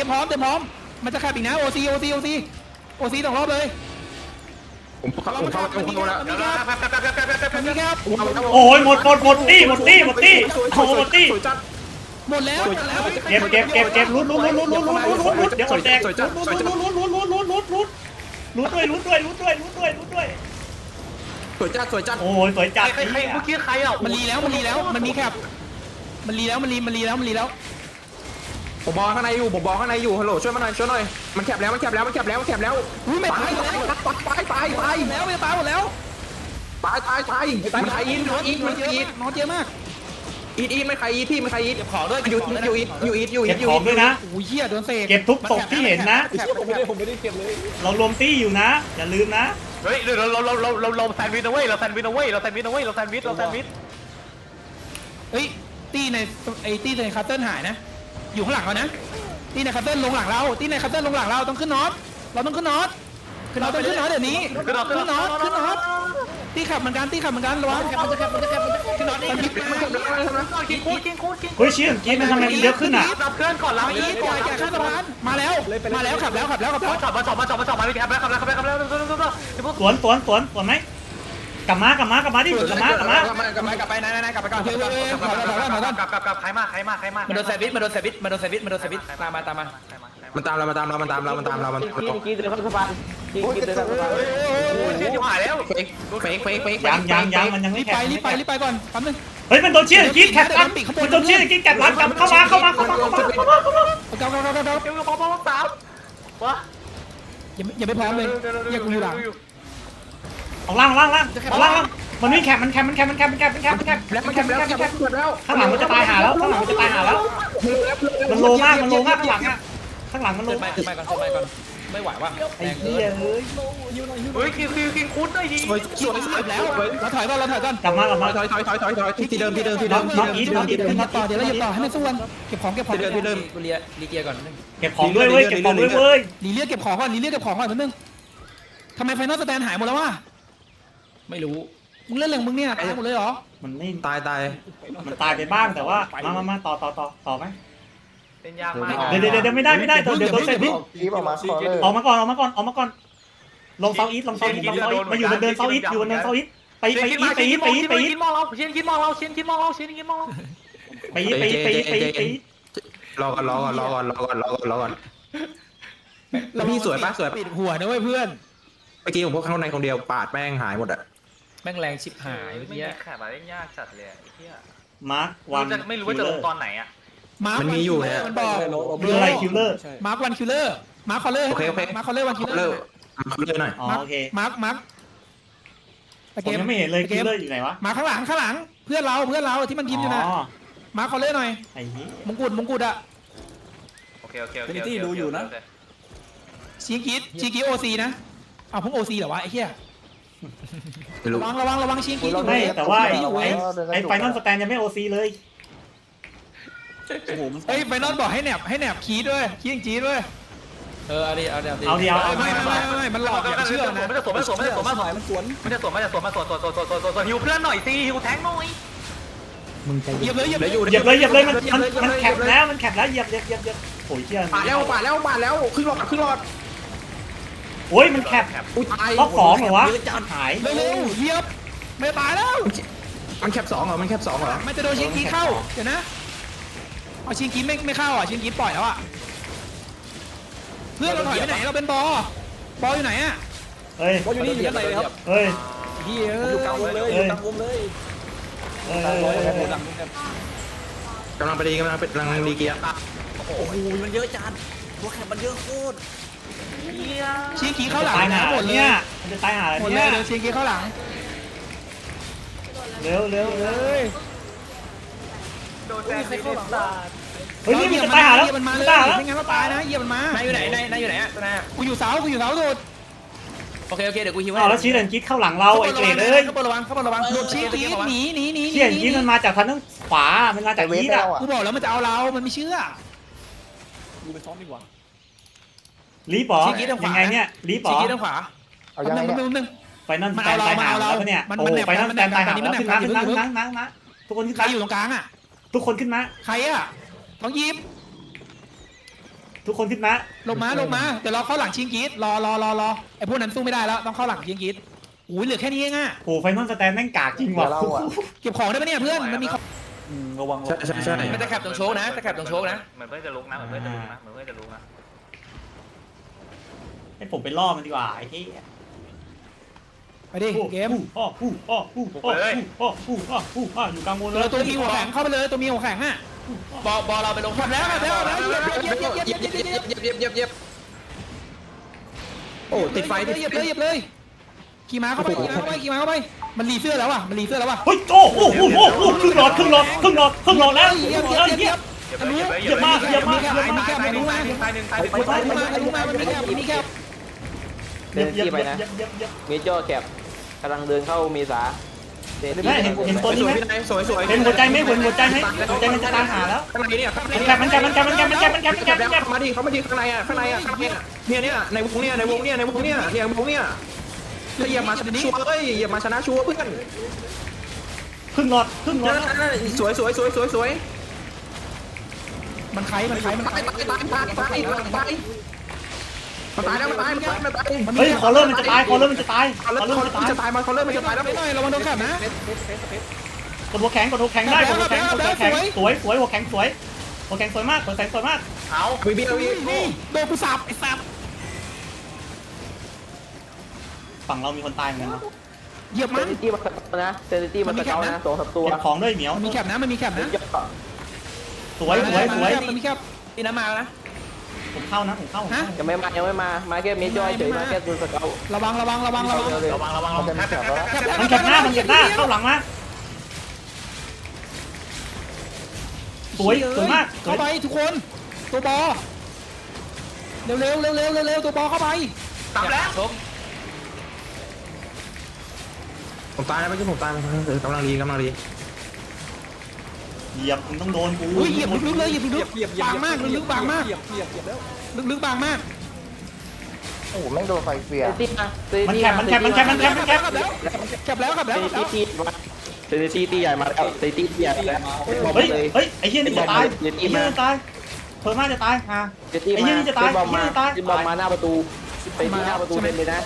เตรียมพร้อมเตรียมพร้อม มันจะขับอีกนะโอซีโอซีโอซีโอซีสองรอบเลยผมเข้าผมเข้าผมเข้าแล้วมันมีครับมันมีครับโอ้ยหมดหมดหมดตี้หมดตี้หมดตี้โอ้โหหมดตี้สวยจัดหมดแล้วหมดแล้วเก็บเก็บเก็บเก็บลุ้นลุ้นลุ้นลุ้นลุ้นลุ้นลุ้นลุ้นเดี๋ยวอดแดงลุ้นลุ้นลุ้นลุ้นลุ้นลุ้นลุ้นลุ้นลุ้นด้วยลุ้นด้วยลุ้นด้วยลุ้นด้วยลุ้นด้วยสวยจัดสวยจัดโอ้ยสวยจัดใครใครเมื่อกี้ใครอะมันรีแล้วมันรีแล้วมันมีครับมันรีแล้วมันรีมันรีแล้วมันรีแล้ว ผมบอลข้างในอยู่ผมบอลข้างในอยู่ฮัลโหลช่วยมาหน่อยช่วยหน่อยมันแคบแล้วมันแคบแล้วมันแคบแล้วมันแคบแล้วอุ้ยไม่ตาตายยตายแล้วตายตายตายแล้วไม่ตายหมดแล้วตายตายตายมันใครอีทมันอีทมันเยอะอีทนอนเยอะมากอีทอีทมันใครอีทพี่มันใครอีทเก็บของด้วยอยู่อยู่อีทอยู่อีทอยู่อีเก็ทบอยู่ขอีองทด้วยนะโอ้ยเหี้ยโดนเสกเก็บทุกศพที่เห็นนะผมไม่ได้ผมไม่ได้เรารวมตี้อยู่นะ อย่าลืมนะเฮ้ยเราเราเราเราเราเราแซนด์วิชนะเว้ยเราแซนด์วิชนะเว้ยเราแซนด์วิชนะเว้ยเราแซนด์วิชเราแซนด์วิชเฮ้ยตีในไอ้ตีในคัตเติ้ลหายนะ อยู่ข้างหลังเรานะตีในคัตเติ้ลลงหลังเราตีในคัตเติ้ลลงหลังเราต้องขึ้นน็อตเราต้องขึ้นน็อตขึ้นน็อตต้องขึ้นน็อตเดี๋ยวนี้ขึ้นน็อตขึ้นน็อตขึ้นน็อตตีขับเหมือนกันตีขับเหมือนกันระวังมันจะขับมันจะขับมันจะขับขึ้นน็อตนี่มันแคบแล้วมันแคบแล้วกินคูดกินคูดกินเฮ้ยชี้อย่างกี้มันทำไมมันเยอะขึ้นอะรับเพื่อนก่อนรับเอาอีกอย่าอย่าข้ามสะพานมาแล้วมาแล้วขับแล้วขับแล้วขับแล้วมาจอดมาจอดมาจอดมาจอดมาเลยครับแล้วครับแล้วครับแล้วครับแล้วเดี๋ยวเดี๋ยวสวนสวนสวนสวนไหม กลับมากลับมากลับมาดิกลับมากลับมากลับมากลับมากลับไปนายนายกลับไปก่อนเฮ้ยเฮ้ยเฮ้ยขอแล้วขอแล้วขอแล้วกลับกลับกลับใครมาใครมาใครมามันโดนแซวิทมันโดนแซวิทมันโดนแซวิทมันโดนแซวิทตามมาตามมามันตามเรามันตามเรา มันตามเรา มันตามเรา มันกี้กี้เดินเข้าสะพานกี้กี้เดินเข้าสะพานโอ้ยเชี่ยจะหายแล้วเฟกเฟกเฟกเฟกยังยังยังมันยังรีไม่บแข็ไปงรีบไปรีบไปก่อนแป๊บนึงเฮ้ยมันโดนชี้อย่างกี้แคปกันมันโดนชี้อย่างกี้แคปหลังกลับเข้ามาเข้ามาเข้ามาเข้ามาเข้ามาเข้ามาเก้าเก้าเก้าเก้าเก้าเดี๋ยวพอพอสามวะอย่าอย่าไม่พร้อมเลยอย่ากูอยู่หลังข องล่างล่างล่างล่างล่างมันไม่แคปมันแคปมันแคปมันแคปมันแคปมันแคปมันแคปแล้วมัมันนแคแคบปแล้วมันแคแคบปแล้วแล้วข้างหลังมันจะตายหาแล้วข้างหลังมันจะตายหาแล้ว มันโลมากมันโลมากข้างหลังอะข้างหลังมันโลขึ้นไปมากขึ้นไปก่อนขึ้นไปก่อนไม่ไหวว่ะไอ้เหี้ยเฮ้ยเฮ้ยคิวคิวกินคูดด้วยดีสวยสวยสวยแล้วเราถอยก่อนเราถอยก่อนกลับมากลับมาถอยถอยถอยถอยถอยที่เดิมที่เดิมที่เดิมที่เดิมที่เดิมที่เดิมหยุดต่อเดี๋ยวเราหยุดต่อให้มันสู้กันเก็บของเก็บของที่เดิมที่เดิมกูเลียรีเกียร์ก่อนนึงเก็บของด้วยเว้ยเก็บของด้วยเว้ยรีเลียเก็บของก่อนรีเลียเก็บของก่อนนึงทำไมไฟนอลสแตนหายหมดแล้ววะ ไม่รู้มึงเล่นเรื่องมึงเนี่ยตายหมดเลยเหรอมันไม่ตายตาย มันตายไปบ้างแต่ว่ามามามาต่อต่อต่อต่อไหมเป็นยากมากเดี๋ยวเดี๋ยวเดี๋ยวไม่ได้ไม่ได้เดี๋ยวเดี๋ยวโดนเซฟพิษกี้ออกมาคอเลอร์ออกมาก่อนออกมาก่อนออกมาก่อนลงเซาอีทลงเซาอีทลงเซาอีทมาอยู่บนเดินเซาอีทอยู่บนเดินเซาอีทไปเชียไปนคิดอีมาทไปเชียนอีคิทดไปมองอีทเชียนคิดมองเราเชียนคิดมองเราเชียนคิดมองเราเชียนคิดมองเราไปอีทไปอีทไปอีทไปอีทไปอีทรอก่อนรอก่อนรอก่อนรอก่อนรอก่อนรอก่อนแล้วพี่สวยปะสวยปะปิดหัวนะเว้ยเพื่อนเมื่อกี้ผมพกข้างในคนเดียวปาดแป้งหายหมดอะ แม่งแรงชิบหายไม่เมื่อมีกี้แขกมาเล่นยากจัดเลยไอ้เหี้ยมาร์ควันไม่รู้ว่าจะลงตอนไหนอะมาร์คมันบอกคืออะไรคิวเลอร์มาร์ควันคิลเลอร์มาร์คคอลเลอร์โอเคโอเคมาร์คคอลเลอร์วันคิลเลอเลิกร์เลิกหน่อยอ๋อโอเค มาร์คมาร์คตะผเกมมยังไม่เห็นเลยตะเกคิวมเลอร์อยู่ไหนวะมาข้างหลังข้างหลัง เพื่อนเราเพื่อนเราที่มันยิ้มอยู่นะอ๋อมาร์คคอลเลอร์หน่อยไอ้นี้มงกุฎมงกุฎอะโอเคโอเคโอเคดูอยู่นะชีกิดชีกิโอซีนะเอาเพิ่งโอซีเหรอวะไอ้เหี้ย ไม่รู้ระวังระวังระวังชีกิดอยู่ไม่แต่ว่าชีกิดอยู่ไอ้เว้ยไอ้ไฟนอลสแตนยังไม่โอซีเลยเฮ้ยไฟนอลบอกให้แหนบให้แหนบคีดด้วยคีดจีดด้วยเออเอาดิเอาดิเอาเดียวไม่ไม่ไม่ไม่มันหลอกอย่าเชื่อนะไม่จะสวนไม่จะสวนไม่จะสวนไม่จะสวนมันสวนไม่จะสวนไม่จะสวนมาสวนสวนสวนสวนสวนสวนสวนฮิวเพื่อนหน่อยสิฮิวแทงหน่อยเหยียบเลยเหยียบเหเลลือยอยู่เหยียบเลยเหยียบเลยมันมันมันแคปแล้วมันแคปแล้วเหยียบเหยียบเหยียบเหยียบโอ้ยเชี่ยปาดแล้วปาดแล้วปาดแล้วครึ่งหลอดครึ่งหลอด โอ้ยมันแคปอุ้ยตายรอบสองเหรอวะหายเร็วๆเหยียบไม่ตายแล้วมันแคปสองเหรอ มันแคปสองเหรอ มันจะโดนชิงกีเข้า เดี๋ยวนะเอาชิงกีไม่ไม่เข้าอะชิงกีปล่อยแล้วอะ เพื่อนเราถอยไปไหนเราเป็นบอบออยู่ไหนอะเฮ้ยว่าอยู่นี่อยู่ด้านในเลยครับเฮ้ยเฮียอยู่กลางวงเลยอยู่กลางวงเลยเฮ้ยกลางเฮ้ร้อยยเฮ้ยหลังกำลังไปดีกำลังไปกำลังดีเกียร์โอ้โหมันเยอะจานหัวแคบมันเยอะโคตร ชิงกีเข้าหลังตายหานะหมดเลเนี่ยยมันจะตายหาหมดเลเนี่ยยเดี๋ยวชิงกีเข้าหลังเร็วเร็วเร็วเฮ้ยโดนแซงใครเข้าหลังตาเฮ้ยนี่มันจะตายหาแล้วเหยียบมันมามันเลตายยหาแล้วไม่งั้นเราตายนะเหยียบมันมานายอยู่ไหนนายนายอยู่ไหนอะนายอะกูอยู่เสากูอยู่เสาสุดโอเคโอเคเดี๋ยวกูฮิวให้อ้าวแล้วชี้เลนกิ๊กเข้าหลังเราไอ้เกรดเอ้ยข้าบนระวังข้าบนระวังโดนชิงกีหนีหนีหนีเชี่ยอย่างนี้มันมาจากทางด้านขวามันมาจากเวอีฟทให้อะเราอะกูบอกแล้วมันจะเอาเรามันไม่เชื่อ ดูไปซ้อมดีกว่ารีบปอชี้กิ๊กทางขวายังไงเนี่ยรีบปชิองกีทางขวาเอายังไงนึงเนี่ยนึงนึง ไฟนอลมันแตเอานเราตายหามันเอาเราแล้วเนี่ยมันโอ้มันแนบไฟนอลมันแตแนบนตายหามันแล้วแนบขึ้นมามันขึ้นแนมาบขึ้นมานั่งนั่งทุกคนขึ้นใครมาอยู่ตรงกลางอะ ทุกคนขึ้นมาใครอะท้องยิบทุกคนขึ้นนะลงมาลงมาเดี๋ยวเราเข้าหลังชิงกีดรอรอรอรอไอ้พวกนั้นสู้ไม่ได้แล้วต้องเข้าหลังชิงกีดอุ้ยเหลือแค่นี้เองอะโอ้ไฟนอลสแตนแม่งกากจริงว่ะเก็บของได้ปะเนี่ยเพื่อนมันมีของอืมระวังใช่ใช่ใช่ มันจะแคบตรงโชกนะจะแคบตรงโชกนะ เหมือนเพื่อนจะลุกนะ เหมือนเพื่อนจะลุกนะ เหมือนเพื่อนจะลุกนะ ให้ผมไปล่อมันดีกว่าไอ้ที่ไปดิเกมอ้ออู้อ้ออู้อ้ออู้อ้ออู้อ้ออู้อ้ออยู่กลางวงเลตัวยตัวมีหัวแข็งเข้าไปเลยตัวมีหัวแข็งอะบอลบอลเราไปลงขับแล้วขับแล้วขับแล้วเหยียบเหยียบเหยียบเหยียบเหยียบเหยียบเหยียบเย็บเย็บเย็บเย็บเย็บโอ้ติดไฟติดเหยียบเลยเหยียบเลยขี่ม้าเข้าไปขี่ม้าเข้าไปขี่ม้าเข้าไปมันรีเสื้อแล้วอะมันรีเสื้อแล้วอะเฮ้ยโอ้โหโอ้โหโอ้โหครึ่งหลอดครึ่งหลอดครึ่งหลอดครึ่งหลอดแล้วเหยียบคเหรึ่งยีหยลบอดเหยีแล้วยบเหี้ยเหยียบเหยียบมากเหยียบมากเหยียบเหยียบมากเหยียบตายหนึ่งตายหนึ่งตายหนึ่งตายหนึ่งรู้มารู้มามันมีแคบมันมีแคบเหยียบเหยียบเหยียบเหยียบเหยีย เดินขี่ไปนะเมเจอร์แคบกำลังเดินเข้ามีสาเห็นเห็นเนตัวนี้ไหม สวยสวยเห็นหัวใจไหมเหัวใจไหมหัวใจมันจะตามหาแล้ว ข้างในเนี่ยข้างในมันแคบมันแคบมันแคบมันแคบมันแคบมันแคบมันแคบมันแคบามาดิเข้ามาดิข้างในอะข้างในอะข้อะเนี่ยเนี่ยในวงเนี่ยในวงเนี่ยในวงเนี่ยเนี่ยวงเนี่ยถ้เหยียมาชนะชัวร์เฮ้ยเหยียมาชนะชัวร์เพื่อนครึ่งหลอดขึ้นหลอดนั่สวยสวยสวยสวยสวยมันไขมันไขมันไขตายตายตาย มันตายแล้วมันตายมันตายมันตายเฮ้ยคอเลอร์มันจะตายคอเลอร์มันจะตายคเขาอเริ่มเลอร์มันจะตายจะตายมันเขาเริ่มมันจะตายแล้วไปหน่อยระวังโดนขับนะกดหัวแข็งกดหัวแข็งได้กดหัวแข็งกดหัวแข็งสวยสวยหัวแข็งสวยหัวแข็งสวยมากหัวแข็งสวยมากเอาวีบีวีนี่โดนกูสับไอ้สับฝั่งเรามีคนตายเหมือนกันเนาะเหยียบเซมันนซิตี้มาสเกานะเซนซิตี้มาสเกานะสองสามตัวเก็บของด้วยเหมียวมันมีแคบนะมันมีแคบนะเยอะสวยสวยสวยมันมีแคบตีน้ำมานะ ผมเข้านะผมเข้าผมเข้ายังไม่มายังไม่มา มาแค่เมเจอร์เฉยมาแค่ดูสเการะวังระวังระวังระวังเร็วระวังระวังระวังแคบแคบแคบแคบมันเก็บหน้ามันเก็บหน้าเข้าหลังมาสวยสวยมากสวเข้ายไปทุกคน ตัวบอเร็วเร็วเร็วเร็วเร็วตัวบอเข้าไปตามแล้วโชกผมตายแล้วเมื่อกี้ผมตายกำลังรีกำลังรี เหยียบมึงต้องโดนกูอุ้ยเหยียบลึกๆเลยเหยียบลึกๆบางมากลึกๆบางมากลึกๆบางมากเซนซิตี้มาเซนมันซิตี้แคบมันแคบมันแคบมันแคบมันแคบแคบแล้วแคบแล้วเซแคบนแล้วซิตี้มาเซนซิตี้ตีใหญ่มาแล้วเซนซิตี้ใหญ่แล้วเฮ้ยเฮ้ยไอ้เหี้ยนี่จะตายไอ้เหี้ยจะตายเพิ่มมาจะตายฮะเซนซิตี้มาเซนบอมมาเซนบอมมาหน้าประตูเซนซิตี้หน้าประตูเต็มเลยนะ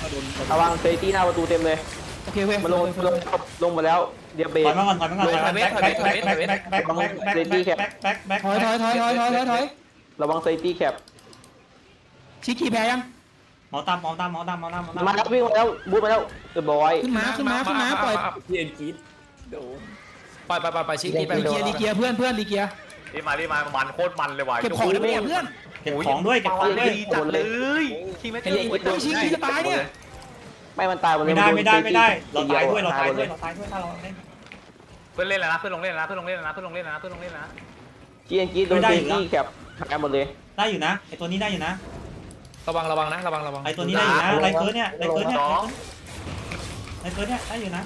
ระวังเซนซิตี้หน้าประตูเต็มเลย โอเคเว้ยมันลงลงลงมาแล้วเดียเบถรอยมาก่อนถอยมาก่อนถอยมาแบ็คแบ็คแบ็คแบ็คแบ็คแบ็คแบ็คแบ็คแบ็คแบ็คแบ็คแบ็คถอยถอยถอยถอยถอยถอยถอยระวังเซนซิตี้แคปชิคกี้แพ้ยังหมอตามหมอตามหมอตามหมอตามหมอตามมาแล้ววิ่งมาแล้วบูทมาแล้วเรียบร้อยขึ้นมาขึ้นมาขึ้นมาปล่อยพี่เอ็นกีดโดนปล่อยปล่อยปล่อยปล่อยชิคกี้ไปลีเกียร์ลีเกียร์เพื่อนเพื่อนลีเกียร์รีบมารีบมามันโคตรมันเลยว่ะเก็บของได้ไหมเนี่ยเพื่อนเก็บของด้วยเก็บของด้วยดีจัดเลยทีมไม่เจอไอ้ชิคกี้จะตายเนี่ย ไม่มันตายหมดเลยไม่ได้ไม่ได้ไม่ได้ เราทีตายวด้วยเราตายหมด้วยลเราตายด้วยถ้าเราเล่นเพื่อนเล่นแล้วนะเพื่อนลงเล่นแล้วนะเพื่อนลงเล่นแล้วนะเพื่อนลงเล่นแล้วนะเพื่อนลงเล่นแล้วนะจีเอ็นจีโดนเซนตี้แคปหายหมดเลย ได้อยู่นะไอตัวนี้ได้อยู่นะ ระวังระวังนะระวังระวังไอตัวนี้ได้อยู่นะไรเฟิร์สเนี่ยไรเฟิร์สเนี่ยไรเฟิร์สเนี่ยได้อยู่นะ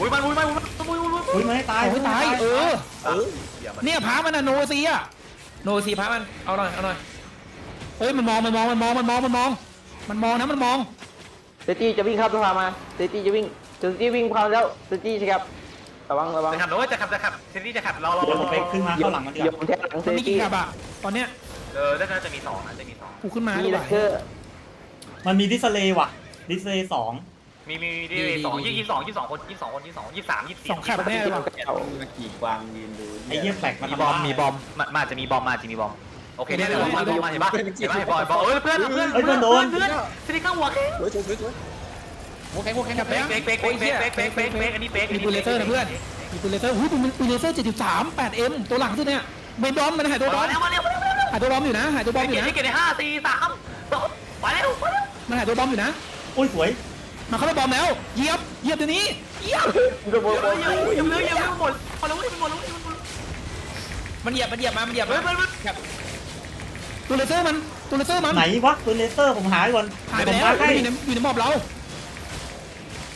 อุ้ยมันอุ้ยมันอุ้ยมันอุ้ยอุ้ยอุ้ยอุ้ยมันให้ตายโอ้ยตายเอออย่ามันเนี่ยพามันอะโนซีอะโนซีพามันเอาหน่อยเอาหน่อยเฮ้ยมันมองมันมองมันมองมันมองมันมอง มันมองนะมันมองเซนตี้จะวิ่งข้ามสะพานมาเซนตี้จะวิ่งเซนตี้วิ่งผ่านแล้วเซนตี้ใช่ครับระวังระวังจะขับด้วยจะขับจะขับเซนตี้จะขับเราเราเดี๋ยวผมไปขึ้นมาเข้าหลังมันดีเหยียบกว่าแทงหลังเซมันนมีกี่ตี้แคบอะตอนเนี้ยเออน่าจะมีสองนะจะมีสองกูขึ้นมามีดีกเลว่าเกอร์ มันมีดิสเลย์ว่ะ ดิสเลย์สองมีมีดีสองยี่สิบสองยี่สิบสองคนยี่สิบสองคนยี่สิบสองยี่สิบสามยี่สิบสี่สองแคบแน่เลยว่ะกี่กวางยืนดูไอ้เหี้ยแฟลกมามีทำบอมบ้ามีบอมมามาจะมีบอมมาจะมีบอม โอเคเดี๋ยวมาบอมมาเห็นปะเห็นปะบอลบอลเอ้ยเพื่อนเพื่อนเพื่อนเพื่อนสิริข้างหัวแข็งสวยสวยสวยสวยโอเคโอเคแคบเป๊แล้กวเป๊กเป๊กเป๊กเป๊กเป๊กเป๊กเป๊กเป๊กอันนี้เป๊กมีปืนเลเซอร์นะเพื่อนมีปืนเลเซอร์อุ้ยปืนปืนเลเซอร์73 8M ตัวหลังสุดเนี่ยเบนบอมมันหายตัวบอมามแล้วมาแล้วมาแล้วหายตัวบอมอยู่นะหายตัวบอมอเก็ยู่บนะเก็บในห้าสี่สามสองมาแล้วมาแล้วมันหายตัวบอมอยู่นะโอ้ยสวยมันเข้าไปบอมแล้วเหยียบเหยียบเดี๋ยวนี้เหยียบระบบยังยังยังยังยังหมดพอแล้วมันหมดแล้วมันหมดมันเหยียบมันเหยียบมามันเหยียบเฮ้ยมามัน ตัวเลเซอร์มันตัวเลเซอร์มันไหนวะตัวเลเซอร์ผมหายก่อนหายไปผมแล้วมาให้อยู่ในอยู่ในหมอบเรา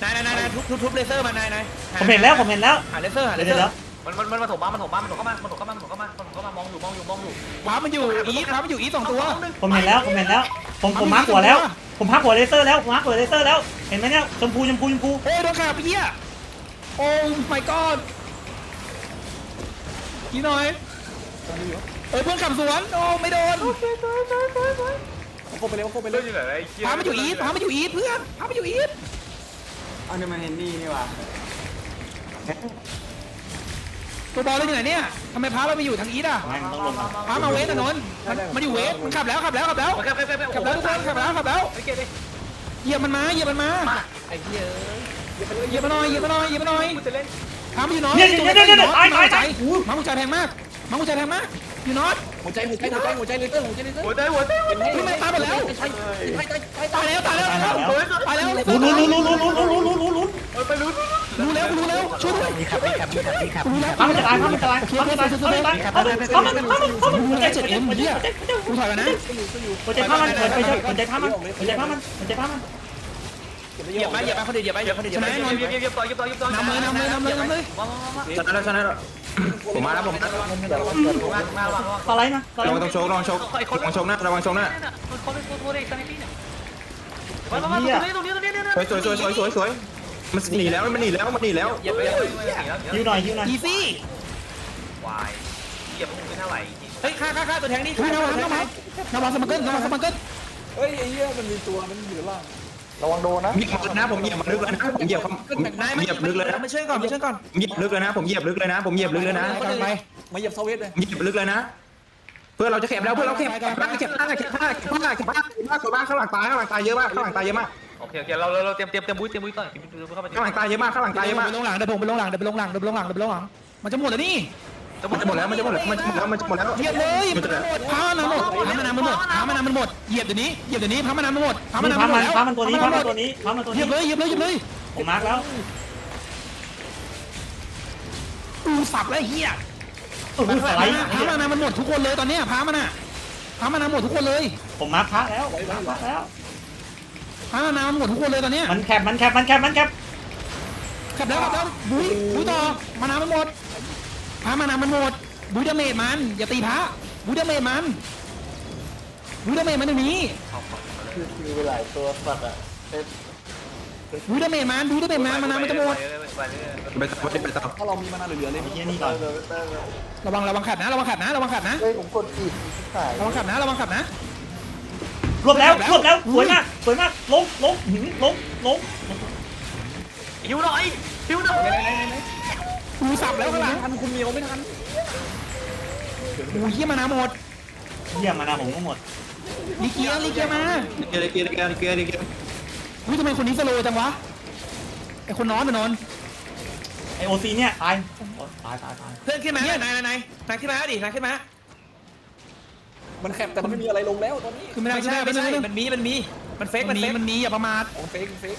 นายนายนายนายทุบทุบทุบเลเซอร์มานายนายผมเห็นแล้วผมเห็นแล้วหาเลเซอร์หาเลเดี๋ยวเซอเดี๋ยวร์มันมันมันมาถมมามันถมมามันถมเข้ามามันถมเข้ามามันถมเข้ามามันถมเข้ามามันถมเข้ามามองอยู่มองอยู่มองอยู่ว้ามันอยู่อีทว้ามันอยู่อีทสองตัว ผมเห็นแล้วผมเห็นแล้ว ผมผมมาร์คหัวแล้ว ผมพักหัวเลเซอร์แล้วผมมาร์คหัวเลเซอร์แล้วเห็นไหมเนี่ยชมพูชมพูชมพูโอ้ยโดนขาไปเหี้ยโอ้ my god กี่หน่อย เอ้ยเพื่อนขับสวนโอ้ไม่โดนโคไปเร็วโคไปเรื่เร็อวงอยู่ไหนไอ้เหี้ยพามาอยู่อีทพามาอยู่อีทเพื่อนพามาอยู่อีทเอาเนี่ยมาเห็นนี่นี่ว่ะตัวบอลเราอยู่ไหนเนี่ยทำไมพาเราไปอยู่ทางอีทอะไม่มันต้องลงมาพามาเวสถนนมันมันอยู่เวสมันขับแล้วขับแล้วขับแล้วโอเคโอเคโอเคขับแล้วทุกคนขับแล้วขับแล้วโอเคดิเหยียบมันมาเหยียบมันมาไอ้เหี้ยเหยียบมาหน่อยเหยียบมาหน่อยเหยียบมาหน่อยกูจะเล่นพามาอยู่น้อยเนี่ยเนี่ยเนี่ยเนี่ยตายตายตายมาหัวใจแพงมากมาหัวใจแพงมาก อยู่น้อยหัวใจหัวใจหัวใจหัวใจเลยเตอร์หัวใจเลยเตอร์หัวใจหัวใจหัวใจนี่มันตายหมดแล้วใช่ใช่ใช่ใช่ตายแล้วตายแล้วตายแล้วตายแล้วลุ้นลุ้นลุ้นลุ้นลุ้นลุ้นลุ้นลุ้นลุ้นเออไปรู้รู้แล้วรู้แล้วช่วยด้วยมีขับมีขับมีขับมีขับรู้แล้วทำมันจะตายทำมันจะตายทำมันจะตายทำมันจะตายทำมันทำมันทำมันทำมันรู้แล้วเจ็ดเอ็มเฮียกูถอยกันนะหัวใจผ้ามันหัวใจหัวใจผ้ามันหัวใจผ้ามันหัวใจผ้ามัน เหยียบไปเหยียบไปคนเดียวเหยียบไปเหยียบคนเดียวชนะแน่นอนเยียบเยียบเยียบต่อเยียบต่อเยียบต่อนำเลยนำเลยนำเลยนำเลยมามามาชนะแล้วชนะแล้วผมมาแล้วผมมาแล้วมามามาสไลด์นะสไลระวังด์ต้องโชกระวังโชกระวังโชกหน้าระวังโชกหน้าคนเป็นตัวเด็กตอนนี้พี่เนี่ยมามามาตรงนี้ตรงนี้ตรงนี้เนี่ยสวยสวยสวยสวยสวยสวยมันหนีแล้วมันหนีแล้วมันหนีแล้วเหยียบไปเหยียบไปเหยียบยิวหน่อยยิวหน่อยอีซี่วายเหยียบมึงไม่เท่าไหร่เฮ้ยฆ่าฆ่าฆ่าตัวแทงนี่อุ้ยนำมันนำมันนำมันสมังเกิลนำมันสมังเกิลเฮ้ยไอ้เหี้ยมันมีตัวมันอยู่ล่าง ระวังโดนนะเหยียบนะผมเหยียบมันลึกเลยนะผมเหยียบเหยียบลึกเลยนะมาช่วยก่อนมาช่วยก่อนเหยียบลึกเลยนะผมเหยียบลึกเลยนะผมเหยียบลึกเลยนะไปมาเหยียบเซเวสเลยเหยียบลึกเลยนะ เพื่อเราจะเข็บแล้วเพื่อเราเข็บเข็บผ้าเข็บผ้าเข็บผ้าเข็บผ้าเข็บผ้าเข็บผ้าเข็บผ้าข้างหลังตายข้างหลังตายเยอะมากข้างหลังตายเยอะมากโอเคโอเคเราเราเตรียมเตรียมเตรียมบุ้ยเตรียมบุ้ยต่อเข้าไปข้างหลังตายเยอะมากข้างหลังตายเยอะมากไปลงหลังเดี๋ยวผมไปลงหลังเดี๋ยวไปลงหลังเดี๋ยวไปลงหลังเดี๋ยวไปลงหลังมันจะหมดแล้วนี่ มันจะหมดแล้วมันจะหมดแล้วมันจะหมดแล้วมันจะหมดแล้วเหยียบเลยมันหมดพามันหมดพามันน้ำมันหมดพามันน้ำมันหมดเหยียบเดี๋ยวนี้เหยียบเดี๋ยวนี้พามันน้ำมันหมดพามันนี่น้ำมัผ้านหมมันดแล้วผ้ามันตัวนี้ผ้ามันตัวนี้ผ้ามันตัวเหยีนี้ยบเลยเหยียบเลยเหยียบเลยผมมาร์กแล้วอูสับแล้วเฮียโอ้โหสไลด์พามันน้ำมันหมดทุกคนเลยตอนเนี้ยพามันอะพามันน้ำหมดทุกคนเลย ผมมาร์กพระแล้วมาร์กพระแล้วพามันน้ำหมดทุกคนเลยตอนเนี้ยมันแคบมันแคบมันแคบมันแคบขับแล้วขับแล้วบุ้ยบุ้ยต่อมาน้ำมันหมด พามันน้ำมันหมดบุ้ยดาเมจมัน อย่าตีพระบุ้ยดาเมจมันบุ้ยดาเมจมันตรงนี้คือคิวไปหลายตัวสัตว์อะเอ๊ะบุ้ยดาเมจมันบุ้ยดาเมจมันมาน้ำมันจะหมดไปต่อไปต่อถ้าเรามีมานานเหลือๆเลยไอ้เหี้ยนี่ก่อนระวังระวังขัดนะระวังขัดนะระวังขัดนะเฮ้ยผมกดผิดหายระวังขัดนะระวังขัดนะรวบแล้วรวบแล้วสวยมากสวยมากลงลงหืมลงลงหิวหน่อยหิวหน่อย อูสับแล้วข้างหลังทันคุณเมียวไม่ทันอูเยี่ยมานาหมดเยี่ยมมานะผมก็หมดลีเกียร์ลีเกียร์มาเกียร์เกียร์เกียร์เกียร์เกียร์อุ้ยทำไมคนนี้สโลว์จังวะไอคนนอนไปนอนไอโอซีเนี่ยตายตายตายตายเพื่อนขึ้นมานายนายนายนายขึ้นมาดินายขึ้นมามันแคบแต่มันไม่มีอะไรลงแล้วตอนนี้คือไม่ได้ไม่ใช่ใช่ไม่ไม่ใช่ใช่มัมันนมีมันมีมันเฟกมัมันนมีเฟกมันมีอย่าประมาทของเฟกเฟก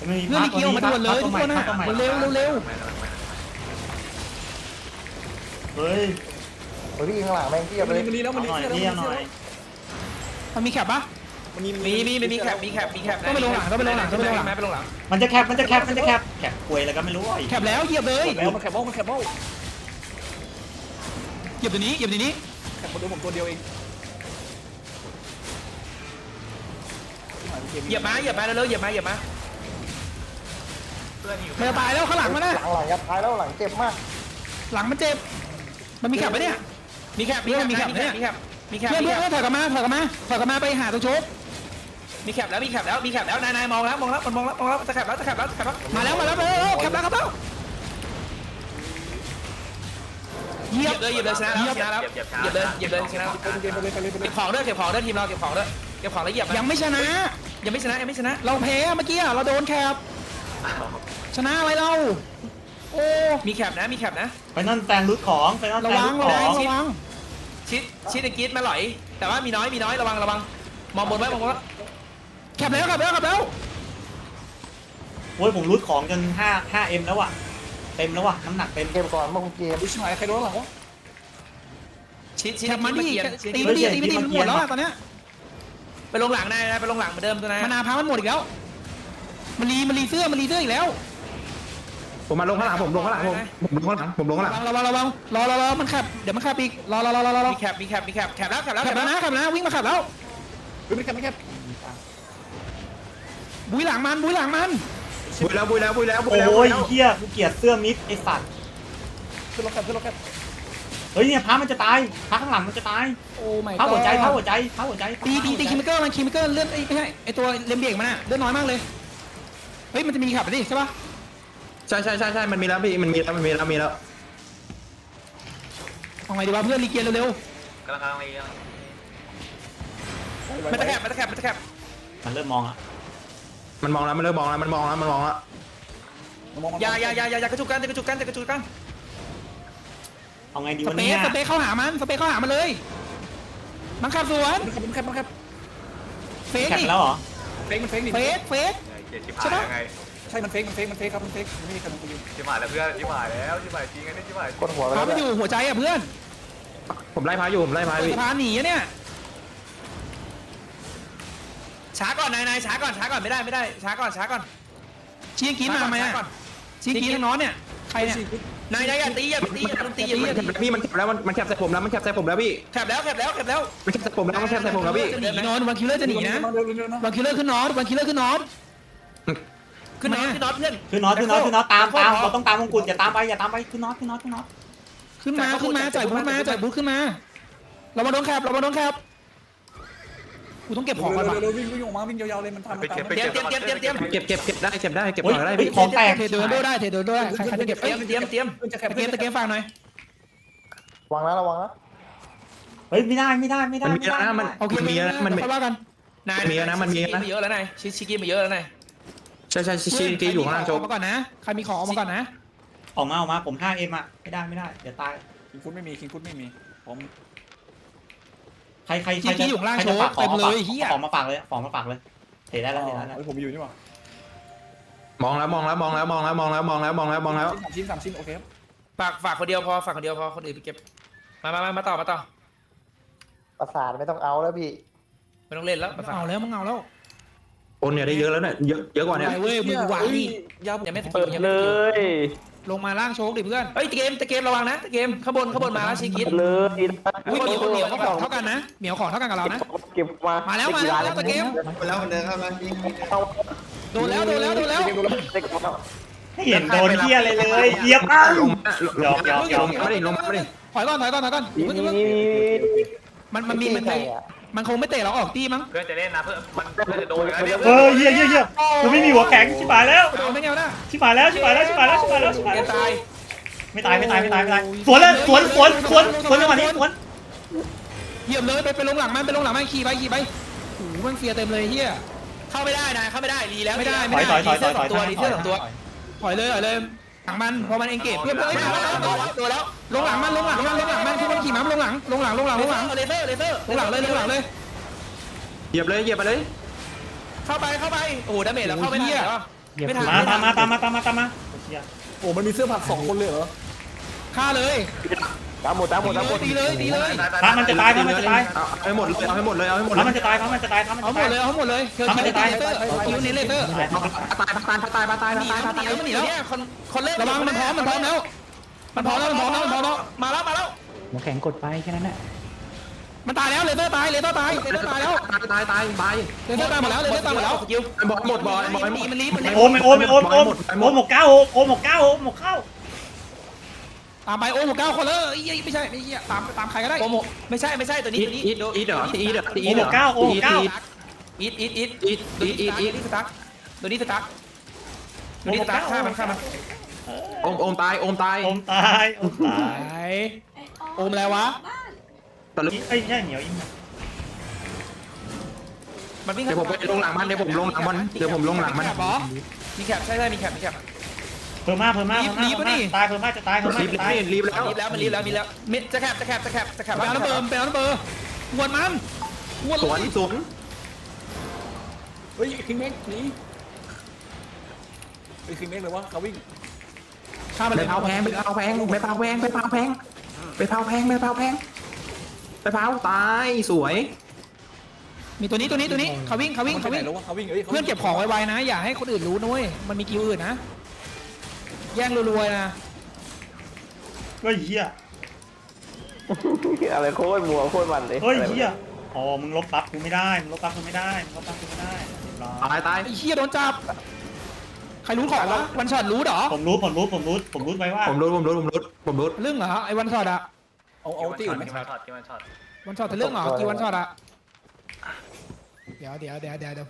มันมีเรื่องลีเกียร์มาด่วนเลยทุกคนนะตัวใหม่เร็วเร็วเร็ว เฮ้ยเฮ้ยพี่ข้างหลังแม่งเทียบมันเลรียมันรีแล้วมันรีหน่อยแล้วเยี่ยมหน่อยมันมีแคปปะ มันมีมีมีมีแคปมีแคปมีแคปต้องไปลงหลังต้องไปลงหลังต้องไปลงหลัง ไปลงหลังมันจะแคบมันจะแคบมันจะแคบแคบควยอะไรก็ไม่รู้ไอ้แคปแล้วเหยียบเลยแล้วมันแคบบ้ามันแคบบ้าเหยียบเดี๋ยวนี้เหยียบเดี๋ยวนี้แคบคนเดียวผมตัวเดียวเองเหยียบมาเหยียบมาเร็วๆเหยียบมาเหยียบมาเพื่อนอยู่มันจะตายแล้วข้างหลังมันนะหลังหลังยัดท้ายแล้วหลังเจ็บมากหลังมันเจ็บ มันมีแคปปะเนี่ย มีแคปมีแคปมีแคปมีแคปมีแคปมีแคปเพื่อนเพื่อนถอยกลับมาถอยกลับมาถอยกลับมาไปหาตัวโชคมีแคปแล้วมีแคปแล้วมีแคปแล้วนายนายมองแล้วมองแล้วมันมองแล้วมองแล้วจะแคปแล้วจะแคปแล้วจะแคปแล้วมาแล้วมาแล้วมาแล้วแคปแล้วครับแล้วเหยีเหยยีบยบเลยเหยียบเลยชนะแล้วชนะแล้วเหยียบเลยเหยียบเลยชนะเกมไปเลยไปเลยไปเลเก็ยบของด้วยเก็บของด้วยทีมเราเก็บของด้วยเก็บของแล้วเหยียบยังไม่ชนะ ยังไม่ชนะยังไม่ชนะ เราแพ้เมื่อกี้อะเราโดนแคปชนะอะไรเรา โอ้มีแคปนะมีแคปนะ ไปนั่นแตงรุดของไปนั่นระแตงวัรุงดระขวัองงระวังชิดชิดตะกี้มาหลอย แต่ว่ามีน้อยมีน้อยระวังระวังมองบนไว้มองบนไว้แคปแล้วแคปแล้วแคปแล้วโอ้ยผมรุดของจน5 5M แล้วอะ เต็มแล้วอะน้ำหนักเต็ม เกมก่อนมาคุณเกมดูชิบหายใครโดนหลังวะชิดชิดแคตะปมันดิกี้ตีมามันเกีดิยร์ตีมันดิมันหมดแล้วอะตอนเนี้ยไปลงหลังนายไปลงหลังเหมือนเดิมตัวนายมานาพามันหมดอีกแล้ว มันรีมันรีเสื้อมันรีเสื้ออีกแล้ว ผมมาลงข้างหลังผมลงข้างหลังผมผมลงข้างหลังผมลงข้างหลังระวังระวังระวังรอรอรอมันขับเดี๋ยวมันขับอีกรอรอรอรอรอมีแคปมีแคปมีแคปแคปแล้วแคปแล้วขับแล้วนะขับแล้วนะวิ่งมาขับแล้วเฮ้ยไม่แคบไม่แคบบุยหลังมันบุยหลังมันบุยแล้วบุยแล้วบุยแล้วบุยโอ้แล้วยเฮียกูเกลียดเสื้อมิดไอสัตว์ขึ้นรถแคบขึ้นรถแคบเฮ้ยเนี่ยพระมันจะตายพระข้างหลังมันจะตายโอ้ไม่พระหัวใจพระหัวใจพระหัวใจตีตีตีคิมิเกอร์มันคิมิเกอร์เลื่อนไอ้ไม่ใช่ไอ้ตัวเลมเบรกมันอะเลื่อนน้อยมากเลยเฮ้ยมันจะมีขับไปดิใช่ปะ ใช่ใช่ใช่ใช่มันมีแล้วพี่มันมีแล้วมันมีแล้วมีแล้วเอาไงดีวะเพื่อนรีเกียร์เร็วกำลังกำลังไปมันจะแคบมันจะแคบมันจะแคบมันเริ่มมองอะมันมองแล้วมันเริ่มมองแล้วมันมองแล้วมันมองแล้วอย่าอย่าอย่าอย่าอย่ากระจุกกันอย่ากระจุกกันอย่ากระจุกกันเอาไงดีๆสวันเปนี้ซสเปซเข้าหามันสเปซเข้าหามันเลยมันขับสวนมันแคบมันแคบเฟกแคปดิแล้วเหรอเฟกมันเฟกนี่เฟกเฟกเกียร์ชิบหายยังไง ใช่มันเฟกมันเฟกมันเฟกครับมันเฟกไม่มีใครมาคุยชิบหายแล้วเพื่อนชิบหายแล้วชิบหายจริงอันนี้ชิบหายกดหัวไปพาแล้วไปอยู่หัวใจอะเพื่อนผมไล่พาอยู่ผมไล่พาเปิดพี่สะพานหนีอะเนี่ยช้าก่อนนายนายช้าก่อนช้าก่อนไม่ได้ไม่ได้ช้าก่อนช้าก่อนชี้กินมาไหมช้อะก่อนชี้กินทั้งน้อนเนี่ยใครเนี่ยนายนายอย่าตีอย่าไปตีอย่าไปตีอย่ามันตีแคบพี่มันแคบแล้วมันมันแคบใส่ผมแล้วมันแคบใส่ผมแล้วพี่แคบแล้วแคบแล้วแคบแล้วมันแคบใส่ผมแล้วมันแคบใส่ผมแล้วพี่จะหนีนอนวันคิลเลอร์จะหนีนะวันคิลเลอร์ขึ้นนอนวันคิลเลอร์ขึ้นนอน ขึ้นน็อตขึ้นน็อตเพื่อนคือน็อตคือน็อตคือน็อตตามตามเราต้องตามมงกุฎอย่าตามไปอย่าตามไปคือน็อตคือน็อตคือน็อตขึ้นมาขึ้นมาจ่ายบูทมาจ่ายบูทขึ้นมา เรามาโดนแคบเรามาโดนแคบกูต้องเก็บของก่อนว่ะวิ่งวิ่งออกมาวิ่งยาวๆเลยมันทำไปเก็บไปเตรียเก็มบเตรียมเตรียมเตรียมเก็บเก็บเก็บได้เก็บได้เก็บเฮ้ยของได้เฮ้ยพี่ของแตกเทเดินด้วยได้เทเดินด้วยใครใครจะเก็บเตเอ้รียยมเตรียมเตรียมจะแคบตะเกียบตะเกียบฝากหน่อยวางนะระวังนะเฮ้ยไม่ได้ไม่ได้ไม่ได้มันมีแล้วนะมันโอเคมันมีแล้วนะมันมีค่อยว่ากันนายมีแล้วนะมันมีแล้วนะเยอะแล้วนายชิชิกี้มาเยอะแล้วนาย ใช่ใช่ชินตีอยู่ข้างล่างโจออกมาก่อนนะใครมีของออกมาก่อนนะออกมาออกมาผม 5M อะไม่ได้ไม่ได้เดี๋ยวตายคิงคุดไม่มีคิงคุดไม่มี ผมใครใครใคชี้รกี้อยู่ข้างล่างใครโชจะว์ฝากขอเต็มงเลยเฮียของมาฝากเลยของมาฝากเลยเทได้แล้วเทได้แล้ว ผมมีอยู่นี่หว่ามองแล้วมองแล้วมองแล้วมองแล้วมองแล้วมองแล้วมองแล้วมองแล้ว สามชิ้นสามชิ้นโอเคครับฝากฝากคนเดียวพอฝากคนเดียวพอคนอื่นไปเก็บมามามามาต่อมาต่อประสาทไม่ต้องเอาแล้วพี่ไม่ต้องเล่นแล้วมาฝากเอาแล้วมึงเอาแล้ว โอนเนี่ยได้เยอะแล้วเนี่ยเยอะเยอะกว่าเนี่ย ไปเว้ยมึงหวานดิยังยังไม่เปิดเลย ลงมาล่างโชคดิเพื่อนเฮ้ยตะเกมตะเกมระวังนะตะเกมข้างบนข้างบนมาแล้วชิคิดเปิดเลยนะอุ้ยเหมียวเหมียวก็เท่ากันนะเหมียวของเท่ากันกับเรานะ เก็บมามาแล้วมาแล้วมาแล้วตะเกมไปแล้วมันเดินเข้ามายิงเอาโดนแล้วโดนแล้วโดนแล้วเด็กเอาไม่เห็นโดนเหี้ยอะไรเลยเหยียบอ้าวลงมาลงหยอกหยอกหยอกมาดิลงมาดิถอยก่อนถอยก่อนถอยก่อนนี่เพิ่งนี่เพิ่งนี่มันมันมีมันมี มันคงไม่เตะเราออกตีมั้งเพื่อนจะเล่นนะเพื่อนมันเพื่อนจะโดนนะเนี่ยเออเหี้ยเหี้ยเหี้ยกูไม่มีหัวแข็งชิบหายแล้วโดนไม่เงี้ยนะชิบหายแล้วชิบหายแล้วชิบหายแล้วชิบหายแล้วชิบหายเกแล้วมตายไม่ตายไม่ตายไม่ตายไม่ตายสวนเลยสวนสวนสวนสวนจังหวะนี้สวนเหยียบเลยไปไปลงหลังมันไปลงหลังมันขี่ไปขี่ไปโอ้โหมันเฟียเต็มเลยเฮียเข้าไม่ได้นะเข้าไม่ได้รีแล้วไม่ได้ถอยถอยถอยถอยถอยตัวรีเสื้อสองตัวถอยเลยถอยเลยห ลังมันพอมันเองเกจเพื่อนเพื่อนเอ้ยมาแล้วมาแล้วตัวแล้วลงหลังมันลงหลังมันลงหลังมันคือมันขี่ม้าลงหลังลงหลังลงหลังลงหลังเลเซอร์เลเซอร์ลงหลังเลยลงหลังเลยเหยียบเลยเหยียบไปเลย เข้าไปเข้าไปโอ้โหดาเมจแล้วเข้าไม่ได้หรอไม่ทันมาตามมาตามมาตามมาตามมาเหี้ยโอ้มันมีเสื้อผักสองคนเลยเหรอฆ่าเลย ตามหมดตามหมดตามหมดตีเลยตีเลยพระมันจะตายพระมันจะตายเอาให้หมดเลยเอาให้หมดเลยเอาให้หมดพเลระยมันจะตายพระมันจะตายพระมันเอาจะหมตายดเลยเอาหมดเลยเธอคิวเลเซอร์คิวเน้นเลเซอร์ตายตายตายตายตายตายหนีแล้วหนีแล้วหนีแล้วเนี่ยคนคนเล่นระวังมันพร้อมมันพร้อมแล้ว มันพร้อมแล้วมันพร้อมแล้วมันพร้อมแล้วมาแล้วมาแล้วมันตายแล้วเลเซอร์ตายเลเซอร์ตายเลเซอร์ตายแล้วตายตายตายเลเซอร์ตายหมดแล้วเลเซอร์ตายหมดแล้วสกิลบอลหมดบอลบอลหมดมันรีบมันรีบโอมโอมโอมโอมโอมหมกเก้าโอมหมกเก้าโอมหมกเก้า ตามไปโอ้หมดเก้าคนเลยไม่ใช่ไม่ใช่ตามตามใครก็ได้โปรโมไม่ใช่ไม่ใช่ตัวนี้อีทตัวนี้อีทอีทเหรออีทเหรออีโอทมเหหรมอกเก้าโอมหมกเก้าอีทอีทอีทอีทอีทอีทอีทตัวนี้สตาร์ตัวนี้สตาร์ตัวนี้สตาร์ฆ่ามันฆ่ามันโอมโอมตายโอมตายโอมตายโอมตาตายย โอมอะไรวะ ตะลึกไอ้ใช่เหนียวอิมมันวิ่งเดี๋ยวผมไปลงหลังมันเดี๋ยวผมลงหลังมันเดี๋ยวผมลงหลังมันแคบเหรอมีแคปใช่ใช่มีแคปมีแคปเพิ่มมาเพิ่มมาเพิ่มมาตายเพิ่มมาจะตายเพิ่มมารีบจะแล้ตายวรีบแล้วรีบแล้วมันรีบแล้วมีแล้วจะแคปจะแคปจะแคปจะแคปไปเอาน้ำเบิร์มไปเอาน้ำเบิร์มวนมันวนสวนเลยสวนเฮ้ยคิงเมกหนีไอ้คิงเมกเลยวะเขาวิ่งฆ่ามันไปเลยเผาแพงไปเผาแพงไปเผาแพงไปเผาแพงไปเผาแพงไปเผาแพงไปเผาตายสวย มีตัวนี้ตัวนี้ตัวนี้เขาวิ่งเขาวิ่งเขาวิ่งแล้ววะเขาวิ่งเอ้ยเพื่อนเก็บของไวๆนะ อย่าให้คนอื่นรู้นะเว้ยมันมีกิวอื่นนะ แย่งรัวๆนะเฮ้ยเหี้ยอะไรโคตรมัวโคตรมันเลยเฮ้ยเหี้ยอ๋อมึงลบปั๊บกูไม่ได้มึงลบปั๊บกูไม่ได้มึงลบปั๊บกูไม่ได้เรียบร้อยตายตายไอ้เหี้ยโดนจับ ใครรู้ของวะวันช็อตรู้เหรอผมรู้ผมรู้ผมรู้ผมรู้ไว้ว่าผมรู้ผมรู้ผมรู้ผมรู้เรื่องเหรอไอ้วันช็อตอะเอาเอาตีอื่นไหมกินวันช็อตกินวันช็อต วันช็อตจะเรื่องเหรอกี่วันช็อตอะเดี๋ยวเดี๋ยวเดี๋ยวเดี๋ยวเดี๋ยวพรุ่ง